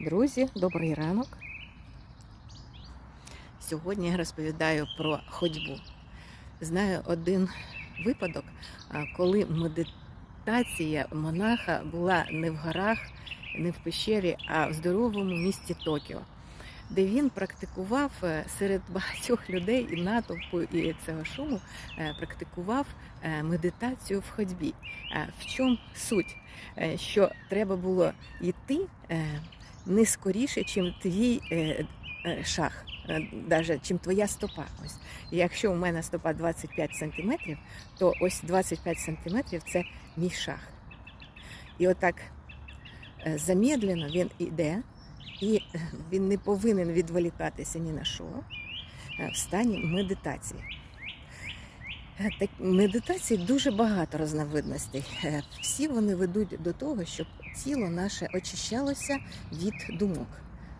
Друзі, добрий ранок. Сьогодні я розповідаю про ходьбу. Знаю один випадок, коли медитація монаха була не в горах, не в пещері, а в здоровому місті Токіо, де він практикував е, серед багатьох людей і натовпу, і цього шуму, е, практикував е, медитацію в ходьбі. В чому суть? Що треба було йти не скоріше, чим твій е, е, шаг, е, даже чим твоя стопа. Ось якщо у мене стопа 25 см, то ось 25 см це мій шаг. І отак е, замедлено він іде, і е, він не повинен відволікатися ні на що е, в стані медитації. Е, Так, медитації дуже багато різновидностей. Е, Всі вони ведуть до того, щоб тіло наше очищалося від думок,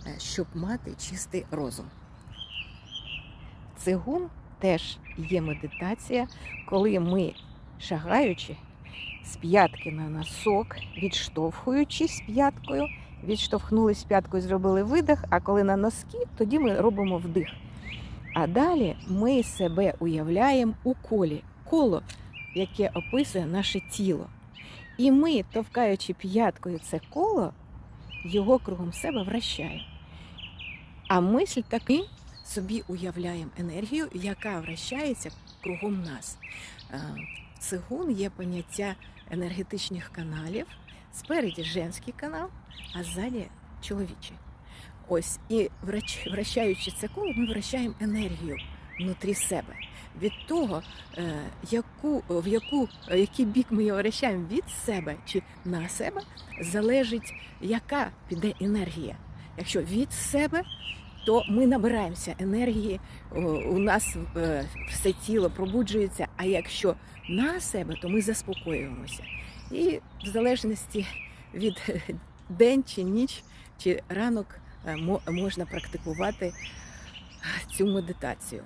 е, щоб мати чистий розум. Цигун теж є медитація, коли ми, шагаючи з п'ятки на носок, відштовхуючись п'яткою, відштовхнулись п'яткою, зробили видих, а коли на носки, тоді ми робимо вдих. А далі ми себе уявляємо у колі, коло, яке описує наше тіло. І ми, товкаючи п'яткою це коло, його кругом себе вращаємо. А мисль таки собі уявляємо енергію, яка вращається кругом нас. Е, цигун є поняття енергетичних каналів. Спереді женський канал, а ззаді чоловічий. Ось і вращаючи це коло, ми вращаємо енергію внутрі себе. Від того, е, яку, в яку, який бік ми його вращаємо від себе чи на себе, залежить, яка піде енергія. Якщо від себе, то ми набираємося енергії, у нас е, все тіло пробуджується. А якщо на себе, то ми заспокоюємося. І в залежності від е, день чи ніч чи ранок е, можна практикувати цю медитацію.